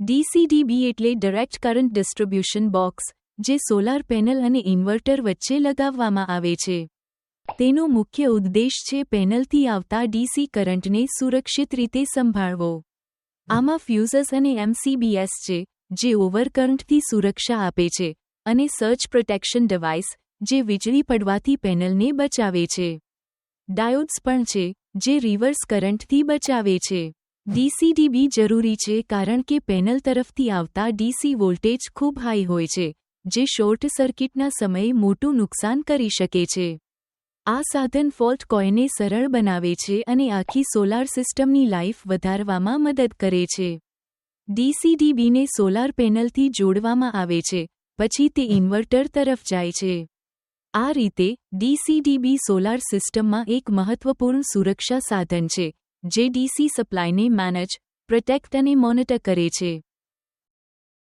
ડીસીડીબી એટલે direct current distribution box જે solar panel અને ઇન્વર્ટર વચ્ચે લગાવવામાં આવે છે. તેનો મુખ્ય ઉદ્દેશ છે પેનલથી આવતા ડીસી કરંટને સુરક્ષિત રીતે સંભાળવો. આમાં ફ્યુઝસ અને એમસીબીએસ છે, જે ઓવરકરંટથી સુરક્ષા આપે છે, અને સર્ચ પ્રોટેક્શન ડિવાઇસ જે વીજળી પડવાથી પેનલને બચાવે છે. ડાયોડ્સ પણ છે, જે રિવર્સ કરંટથી બચાવે છે. ડીસીડીબી જરૂરી છે કારણ કે પેનલ તરફથી આવતા ડીસી વોલ્ટેજ ખૂબ હાઈ હોય છે, જે શોર્ટ સર્કિટના સમયે મોટું નુકસાન કરી શકે છે. આ સાધન ફોલ્ટ કોઈને સરળ બનાવે છે અને આખી સોલાર સિસ્ટમની લાઇફ વધારવામાં મદદ કરે છે. ડીસીડીબીને સોલાર પેનલથી જોડવામાં આવે છે, પછી તે ઇન્વર્ટર તરફ જાય છે. આ રીતે ડીસીડીબી સોલાર સિસ્ટમમાં એક મહત્વપૂર્ણ સુરક્ષા સાધન છે જે ડીસી સપ્લાયને મેનેજ પ્રોટેક્ટ અને મોનિટર કરે છે.